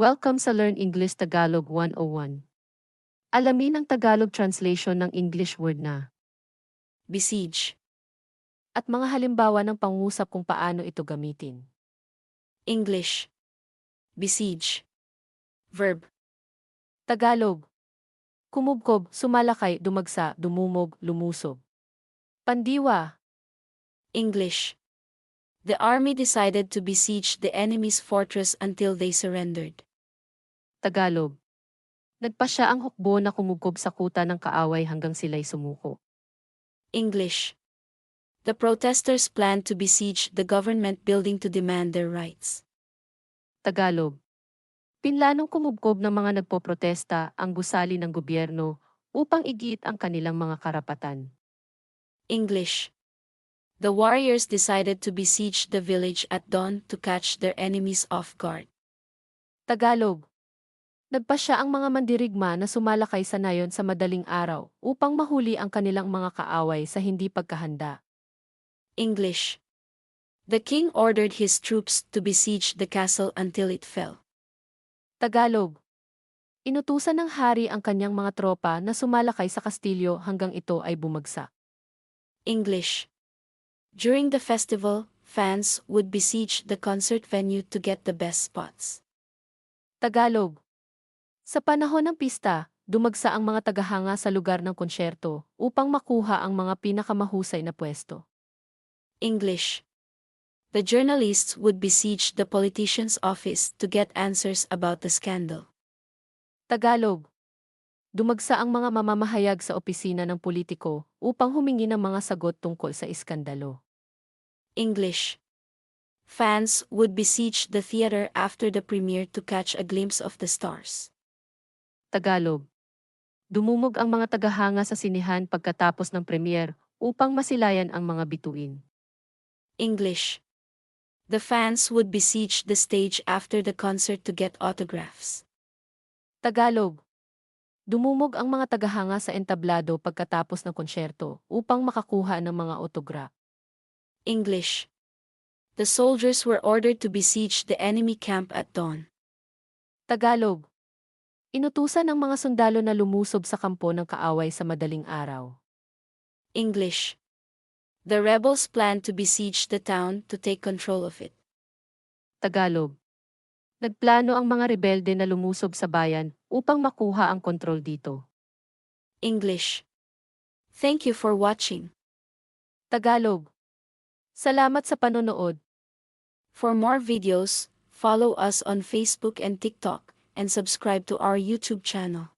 Welcome sa Learn English Tagalog 101. Alamin ang Tagalog translation ng English word na besiege, at mga halimbawa ng pangusap kung paano ito gamitin. English, besiege, verb, Tagalog. Kumubkob, sumalakay, dumagsa, dumumog, lumusob. Pandiwa. English. The army decided to besiege the enemy's fortress until they surrendered. Tagalog. Nagpa siya ang hukbo na kumugkob sa kuta ng kaaway hanggang sila'y sumuko. English. The protesters planned to besiege the government building to demand their rights. Tagalog. Pinlanong kumubkob ng mga nagpoprotesta ang gusali ng gobyerno upang igiit ang kanilang mga karapatan. English. The warriors decided to besiege the village at dawn to catch their enemies off guard. Tagalog. Nagpa siya ang mga mandirigma na sumalakay sa nayon sa madaling araw upang mahuli ang kanilang mga kaaway sa hindi pagkahanda. English. The king ordered his troops to besiege the castle until it fell. Tagalog. Inutusan ng hari ang kanyang mga tropa na sumalakay sa kastilyo hanggang ito ay bumagsak. English. During the festival, fans would besiege the concert venue to get the best spots. Tagalog. Sa panahon ng pista, dumagsa ang mga tagahanga sa lugar ng konsyerto upang makuha ang mga pinakamahusay na pwesto. English. The journalists would besiege the politician's office to get answers about the scandal. Tagalog. Dumagsa ang mga mamamahayag sa opisina ng politiko upang humingi ng mga sagot tungkol sa iskandalo. English. Fans would besiege the theater after the premiere to catch a glimpse of the stars. Tagalog. Dumumog ang mga tagahanga sa sinihan pagkatapos ng premier upang masilayan ang mga bituin. English. The fans would besiege the stage after the concert to get autographs. Tagalog. Dumumog ang mga tagahanga sa entablado pagkatapos ng konsyerto upang makakuha ng mga autograph. English. The soldiers were ordered to besiege the enemy camp at dawn. Tagalog. Inutusan ng mga sundalo na lumusob sa kampo ng kaaway sa madaling araw. English. The rebels planned to besiege the town to take control of it. Tagalog. Nagplano ang mga rebelde na lumusob sa bayan upang makuha ang kontrol dito. English. Thank you for watching. Tagalog. Salamat sa panonood. For more videos, follow us on Facebook and TikTok, and subscribe to our YouTube channel.